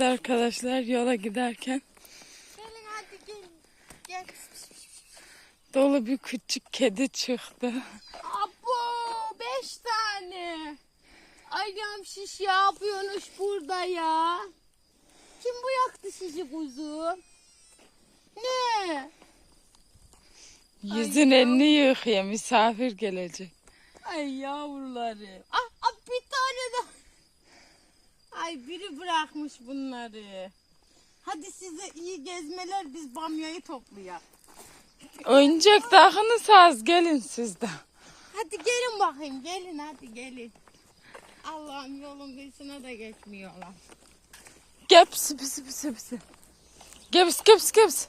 Arkadaşlar yola giderken Gelin hadi gelin. Gel. dolu bir küçük kedi çıktı. Abo beş tane. Ayağım şiş ya yapıyormuş burada ya. Kim bu yaktı sizi kuzum? Ne? Yüzün elini yıkıyor misafir gelecek. Ay yavruları. Ah, ah bir tane daha. Ay biri bırakmış bunları. Hadi size iyi gezmeler biz bamyayı toplayalım. Oyuncak takınız az gelin siz de. Hadi gelin bakayım gelin hadi gelin. Allah'ım yolun kıyısına da geçmiyorlar. Gel pisi pisi pisi pisi. Gel pisi gel pisi pisi.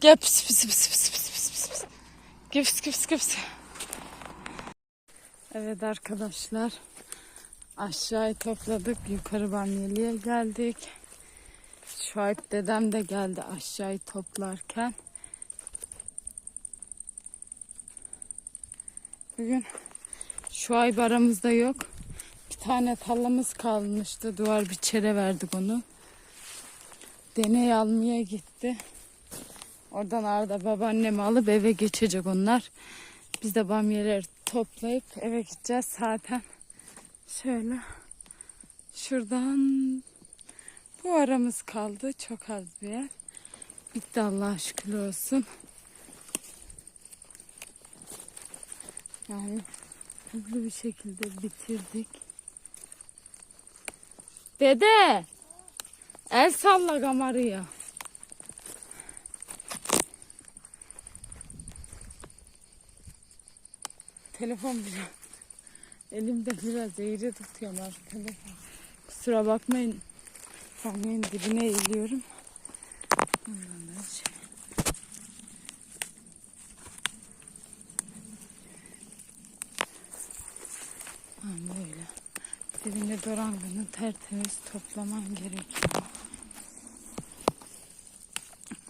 Pisi pisi pisi pisi pisi pisi pisi pisi. Gel pisi gel pisi gel pisi. Evet arkadaşlar. Aşağıyı topladık. Yukarı Bamyeli'ye geldik. Şuayb dedem de geldi aşağıyı toplarken. Bugün Şuayb aramızda yok. Bir tane tallamız kalmıştı. Duvar bir çere verdik onu. Deney almaya gitti. Oradan Arda babaannemi alıp eve geçecek onlar. Biz de bamyeleri toplayıp eve gideceğiz. Zaten şöyle şuradan bu aramız kaldı. Çok az bir yer. Bitti Allah'a şükür olsun. Yani hızlı bir şekilde bitirdik. Dede! El salla kamarıya. Telefon biraz. Elimde biraz eğri tutuyorum arkadaşlar. Kusura bakmayın. Kamyonun dibine eğiliyorum. Ondan da şey. Ha, böyle. Dibinde dorangını tertemiz toplaman gerekiyor.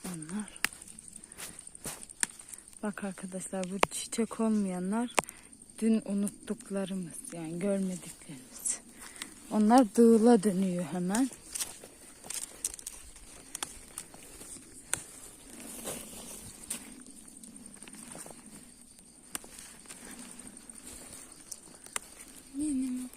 Onlar. Bak arkadaşlar bu çiçek olmayanlar dün unuttuklarımız yani görmediklerimiz. Onlar dığıla dönüyor hemen. Benim.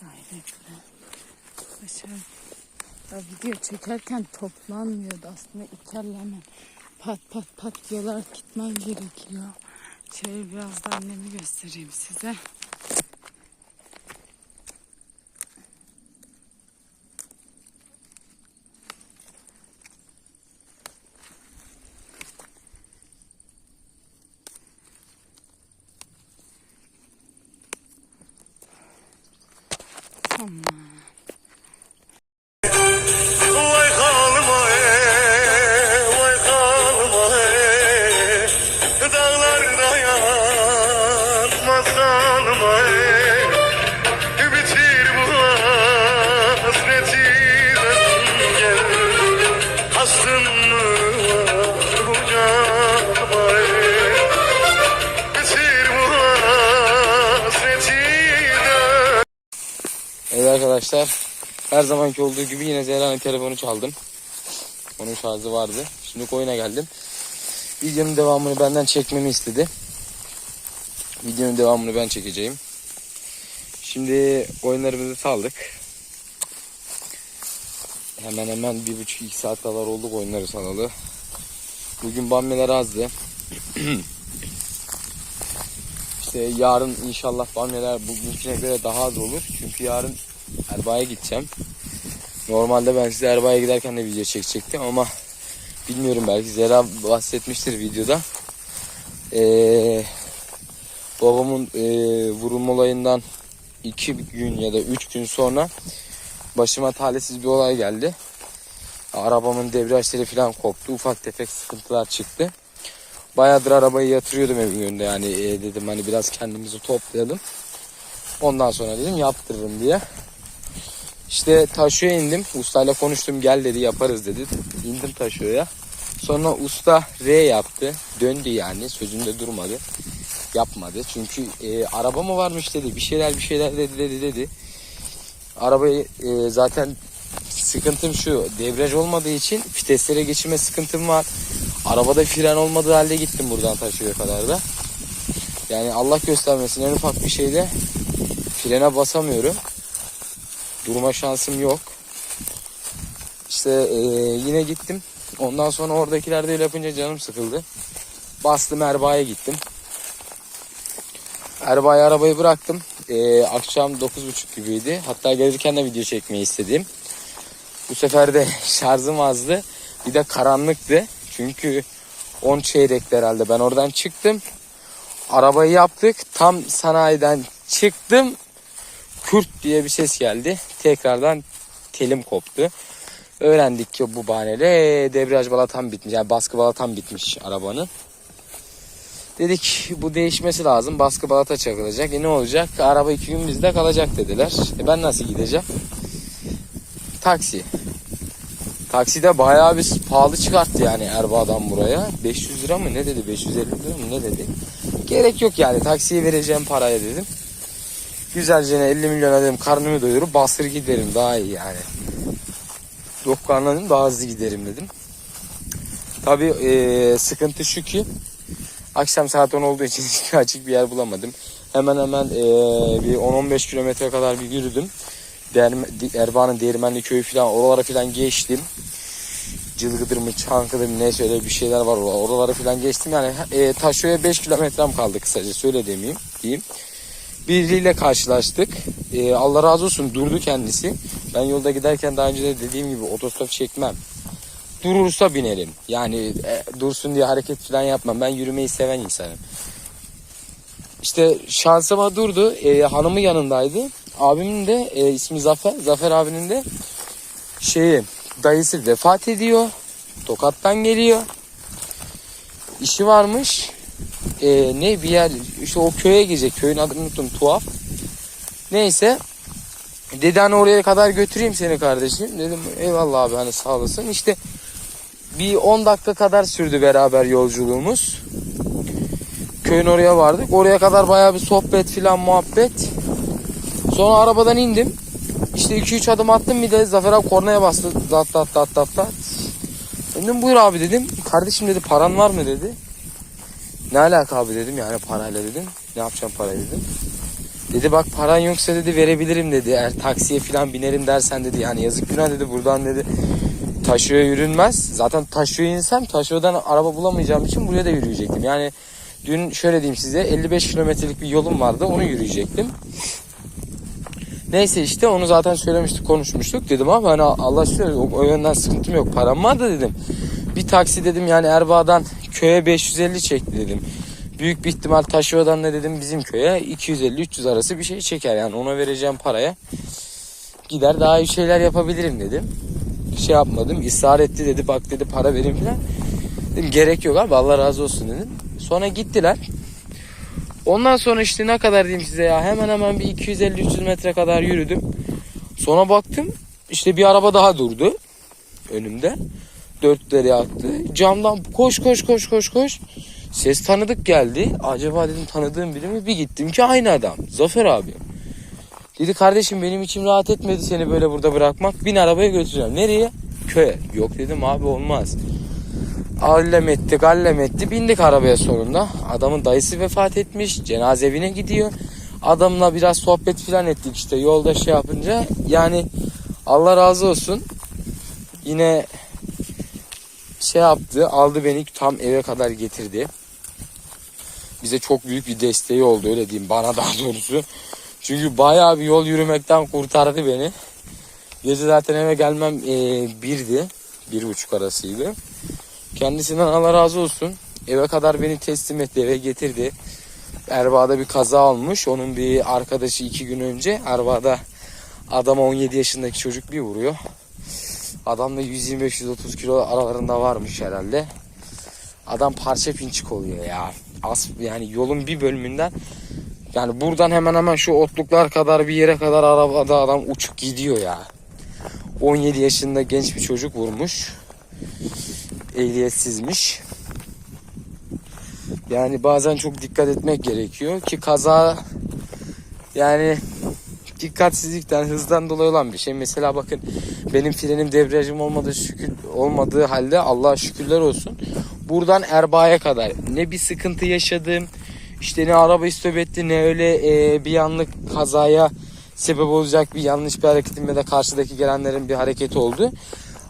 Gayretle. Başarı. Ya video çekerken toplanmıyordu aslında İkerle hemen pat pat pat diyorlar gitmen gerekiyor. Şöyle biraz da annemi göstereyim size. Her zamanki olduğu gibi yine Zehra'nın telefonu çaldım. Onun şarjı vardı. Şimdi koyuna geldim. Videonun devamını benden çekmemi istedi. Videonun devamını ben çekeceğim. Şimdi oyunlarımızı saldık. Hemen hemen bir buçuk iki saat kadar oldu oyunları salalı. Bugün bamyeler azdı. İşte yarın inşallah bamyeler bugünküne göre daha az olur. Çünkü yarın Erbaa'ya gideceğim. Normalde ben size Erbaa'ya giderken de video çekecektim ama bilmiyorum belki Zera bahsetmiştir videoda. Ee, babamın e, vurulma olayından iki gün ya da üç gün sonra başıma talihsiz bir olay geldi. Arabamın debriyajları falan koptu. Ufak tefek sıkıntılar çıktı. Bayağıdır arabayı yatırıyordum evin önünde yani e, dedim hani biraz kendimizi toplayalım. Ondan sonra dedim yaptırırım diye. İşte taşoya indim. Ustayla konuştum gel dedi yaparız dedi. İndim taşoya. Sonra usta R yaptı. Döndü yani sözünde durmadı. Yapmadı. Çünkü e, araba mı varmış dedi. Bir şeyler bir şeyler dedi dedi dedi. Arabayı e, zaten sıkıntım şu. Debriyaj olmadığı için viteslere geçirme sıkıntım var. Arabada fren olmadığı halde gittim buradan taşıya kadar da. Yani Allah göstermesin en ufak bir şeyde frene basamıyorum. Durma şansım yok. İşte e, yine gittim. Ondan sonra oradakiler de yapınca canım sıkıldı. Bastım Erbaa'ya gittim. Erbaa'ya arabayı bıraktım. E, akşam 9.30 gibiydi. Hatta gelirken de video çekmeyi istedim. Bu sefer de şarjım azdı. Bir de karanlıktı. Çünkü 10 çeyrekti herhalde. Ben oradan çıktım. Arabayı yaptık. Tam sanayiden çıktım. Kürt diye bir ses geldi. Tekrardan telim koptu. Öğrendik ki bu bahaneyle debriyaj balatam bitmiş. Yani baskı balatam bitmiş arabanın. Dedik bu değişmesi lazım. Baskı balata çakılacak. E ne olacak? Araba iki gün bizde kalacak dediler. E ben nasıl gideceğim? Taksi. Takside bayağı bir pahalı çıkarttı yani Erbaa'dan buraya. 500 lira mı ne dedi? 550 lira mı ne dedi? Gerek yok yani taksiye vereceğim paraya dedim. Güzelce ne 50 milyon dedim karnımı doyurup bastır giderim daha iyi yani. Yok karnım daha hızlı giderim dedim. Tabi sıkıntı şu ki akşam saat 10 olduğu için hiç açık bir yer bulamadım. Hemen hemen eee, bir 10-15 kilometre kadar bir yürüdüm. Derme, Erbaa'nın Değirmenli köyü falan oralara falan geçtim. Cılgıdır mı Çankıdır mı neyse öyle bir şeyler var oralara falan geçtim. Yani e, Taşo'ya 5 kilometrem kaldı kısaca söyle demeyeyim diyeyim. Biriyle karşılaştık. E, Allah razı olsun durdu kendisi. Ben yolda giderken daha önce de dediğim gibi otostop çekmem. Durursa binerim. Yani e, dursun diye hareket falan yapmam. Ben yürümeyi seven insanım. İşte şansıma durdu. E, hanımı yanındaydı. Abimin de e, ismi Zafer. Zafer abinin de şeyi dayısı vefat ediyor. Tokat'tan geliyor. İşi varmış. E, ne bir yer işte o köye gidecek. Köyün adını unuttum tuhaf. Neyse. Dedi hani oraya kadar götüreyim seni kardeşim. Dedim eyvallah abi hani sağ olasın. İşte bir 10 dakika kadar sürdü beraber yolculuğumuz. Köyün oraya vardık. Oraya kadar bayağı bir sohbet filan muhabbet. Sonra arabadan indim. İşte 2-3 adım attım bir de Zafer abi kornaya bastı. Dat dat dat dat dat. Dedim buyur abi dedim. Kardeşim dedi paran var mı dedi. Ne alaka abi dedim yani parayla dedim. Ne yapacağım parayı dedim. Dedi bak paran yoksa dedi verebilirim dedi. Eğer taksiye falan binerim dersen dedi. Yani yazık günah dedi buradan dedi. Taşoya yürünmez. Zaten taşoya insem taşodan araba bulamayacağım için buraya da yürüyecektim. Yani dün şöyle diyeyim size 55 kilometrelik bir yolum vardı onu yürüyecektim. Neyse işte onu zaten söylemiştik konuşmuştuk. Dedim abi hani Allah aşkına o, o yönden sıkıntım yok. Param var da dedim. Bir taksi dedim yani Erbaa'dan köye 550 çekti dedim. Büyük bir ihtimal Taşyova'dan da dedim bizim köye 250-300 arası bir şey çeker. Yani ona vereceğim paraya gider daha iyi şeyler yapabilirim dedim. Şey yapmadım ısrar etti dedi bak dedi para vereyim falan. Dedim gerek yok abi Allah razı olsun dedim. Sonra gittiler. Ondan sonra işte ne kadar diyeyim size ya hemen hemen bir 250-300 metre kadar yürüdüm. Sonra baktım işte bir araba daha durdu önümde. Dörtleri attı. Camdan koş koş koş koş koş. Ses tanıdık geldi. Acaba dedim tanıdığım biri mi? Bir gittim ki aynı adam. Zafer abi. Dedi kardeşim benim içim rahat etmedi seni böyle burada bırakmak. Bin arabaya götüreceğim. Nereye? Köye. Yok dedim abi olmaz. Allem etti gallem etti bindik arabaya sonunda. Adamın dayısı vefat etmiş cenaze evine gidiyor. Adamla biraz sohbet filan ettik işte yolda şey yapınca. Yani Allah razı olsun. Yine şey yaptı aldı beni tam eve kadar getirdi. Bize çok büyük bir desteği oldu öyle diyeyim bana daha doğrusu. Çünkü bayağı bir yol yürümekten kurtardı beni. Gece zaten eve gelmem e, birdi. Bir buçuk arasıydı. Kendisinden Allah razı olsun. Eve kadar beni teslim etti, eve getirdi. Erbaa'da bir kaza olmuş. Onun bir arkadaşı iki gün önce Erbaa'da adama 17 yaşındaki çocuk bir vuruyor. Adam da 125-130 kilo aralarında varmış herhalde. adam parça pinçik oluyor ya. As, yani yolun bir bölümünden yani buradan hemen hemen şu otluklar kadar bir yere kadar arabada adam uçup gidiyor ya. 17 yaşında genç bir çocuk vurmuş. Ehliyetsizmiş. Yani bazen çok dikkat etmek gerekiyor ki kaza yani dikkatsizlikten hızdan dolayı olan bir şey. Mesela bakın benim frenim debriyajım olmadığı şükür olmadığı halde Allah'a şükürler olsun. Buradan Erbaa'ya kadar ne bir sıkıntı yaşadım. işte ne araba istop ne öyle e, bir anlık kazaya sebep olacak bir yanlış bir hareketim ya da karşıdaki gelenlerin bir hareketi oldu.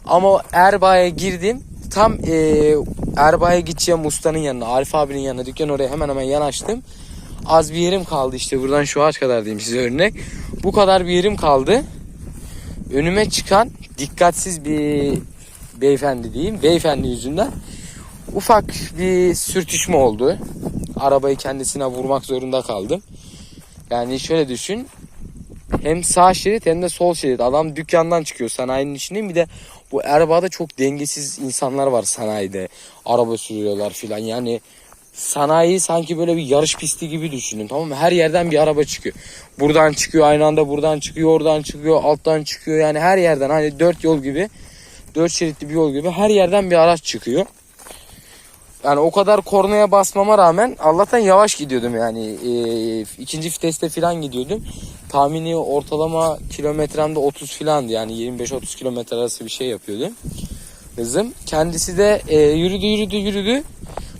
Ama Erbaa'ya girdim. Tam e, Erbaa'ya gideceğim ustanın yanına, Arif abinin yanına, dükkan oraya hemen hemen yanaştım. Az bir yerim kaldı işte buradan şu ağaç kadar diyeyim size örnek. Bu kadar bir yerim kaldı. Önüme çıkan dikkatsiz bir beyefendi diyeyim. Beyefendi yüzünden ufak bir sürtüşme oldu. Arabayı kendisine vurmak zorunda kaldım. Yani şöyle düşün. Hem sağ şerit hem de sol şerit. Adam dükkandan çıkıyor sanayinin içinde. Bir de bu Erbaa'da çok dengesiz insanlar var sanayide. Araba sürüyorlar filan. Yani sanayi sanki böyle bir yarış pisti gibi düşünün tamam mı? Her yerden bir araba çıkıyor. Buradan çıkıyor aynı anda buradan çıkıyor oradan çıkıyor alttan çıkıyor yani her yerden hani dört yol gibi dört şeritli bir yol gibi her yerden bir araç çıkıyor. Yani o kadar kornaya basmama rağmen Allah'tan yavaş gidiyordum yani e, ikinci viteste falan gidiyordum. Tahmini ortalama kilometremde 30 filandı yani 25-30 kilometre arası bir şey yapıyordum. Hızım. Kendisi de e, yürüdü yürüdü yürüdü.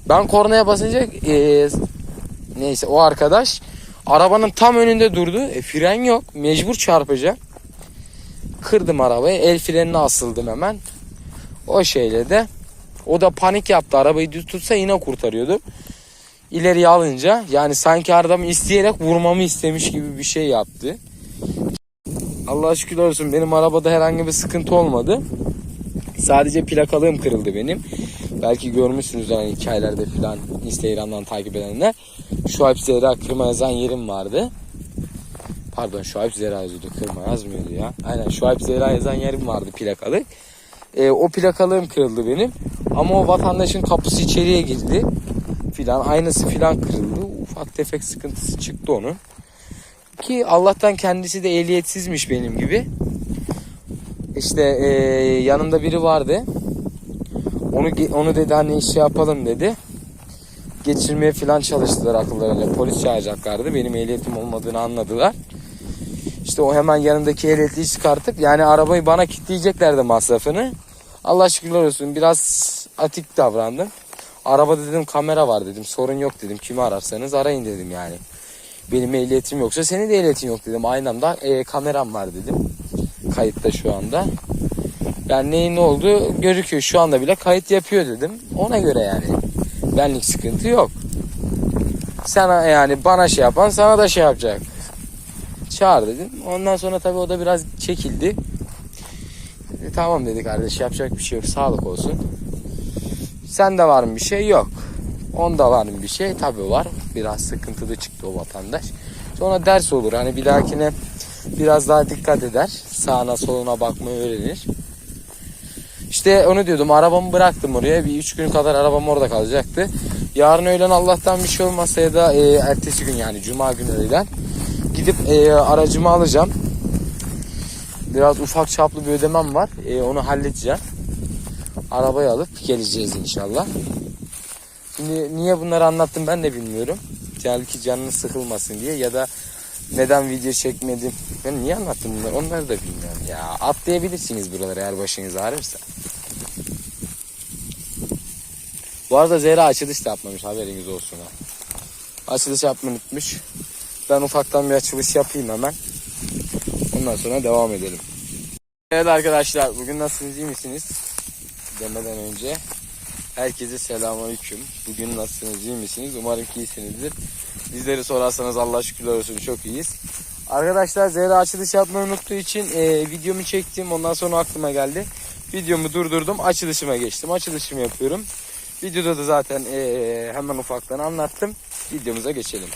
Ben kornaya basınca e, neyse o arkadaş arabanın tam önünde durdu. E, fren yok. Mecbur çarpacağım. Kırdım arabayı. El frenine asıldım hemen. O şeyle de o da panik yaptı. Arabayı düz tutsa yine kurtarıyordu. İleriye alınca yani sanki adamı isteyerek vurmamı istemiş gibi bir şey yaptı. Allah'a şükürler olsun benim arabada herhangi bir sıkıntı olmadı. Sadece plakalığım kırıldı benim. Belki görmüşsünüz hani hikayelerde falan Instagram'dan takip edenler. Şuayb Zehra kırma yazan yerim vardı. Pardon Şuayb Zehra yazıyordu kırma yazmıyordu ya. Aynen Şuayb Zehra yazan yerim vardı plakalı. E, o plakalığım kırıldı benim. Ama o vatandaşın kapısı içeriye girdi. Filan aynısı filan kırıldı. Ufak tefek sıkıntısı çıktı onun. Ki Allah'tan kendisi de ehliyetsizmiş benim gibi. İşte e, yanında biri vardı. Onu onu dedi hani şey yapalım dedi. Geçirmeye falan çalıştılar akıllarıyla. Polis çağıracaklardı. Benim ehliyetim olmadığını anladılar. İşte o hemen yanındaki ehliyetliği çıkartıp yani arabayı bana kilitleyeceklerdi masrafını. Allah şükürler olsun biraz atik davrandım. Arabada dedim kamera var dedim. Sorun yok dedim. Kimi ararsanız arayın dedim yani. Benim ehliyetim yoksa senin de ehliyetin yok dedim. Aynı anda e, kameram var dedim. Kayıtta şu anda. Yani neyin ne oldu gözüküyor. Şu anda bile kayıt yapıyor dedim. Ona göre yani. Benlik sıkıntı yok. Sana yani bana şey yapan sana da şey yapacak. Çağır dedim. Ondan sonra tabii o da biraz çekildi. E, tamam dedi kardeş yapacak bir şey yok. Sağlık olsun. Sende var mı bir şey? Yok. Onda var mı bir şey? Tabii var. Biraz sıkıntılı çıktı o vatandaş. Sonra ders olur. Hani bir dahakine biraz daha dikkat eder. Sağına soluna bakmayı öğrenir. İşte onu diyordum. Arabamı bıraktım oraya. Bir üç gün kadar arabam orada kalacaktı. Yarın öğlen Allah'tan bir şey olmasa ya da e, ertesi gün yani Cuma günü öğlen gidip e, aracımı alacağım. Biraz ufak çaplı bir ödemem var. E, onu halledeceğim. Arabayı alıp geleceğiz inşallah. Şimdi niye bunları anlattım ben de bilmiyorum. Belki canını sıkılmasın diye ya da neden video çekmedim. Ben niye anlattım bunları onları da bilmiyorum ya. Atlayabilirsiniz buraları eğer başınız ağrırsa. Bu arada Zehra açılış da yapmamış haberiniz olsun ha. Açılış yapmayı unutmuş. Ben ufaktan bir açılış yapayım hemen. Ondan sonra devam edelim. Evet arkadaşlar bugün nasılsınız iyi misiniz? Demeden önce herkese selamünaleyküm. Bugün nasılsınız iyi misiniz? Umarım ki iyisinizdir. Bizleri sorarsanız Allah şükürler olsun çok iyiyiz. Arkadaşlar Zehra açılış yapmayı unuttuğu için e, videomu çektim. Ondan sonra aklıma geldi. Videomu durdurdum. Açılışıma geçtim. Açılışımı yapıyorum. Videoda da zaten hemen ufaktan anlattım. Videomuza geçelim.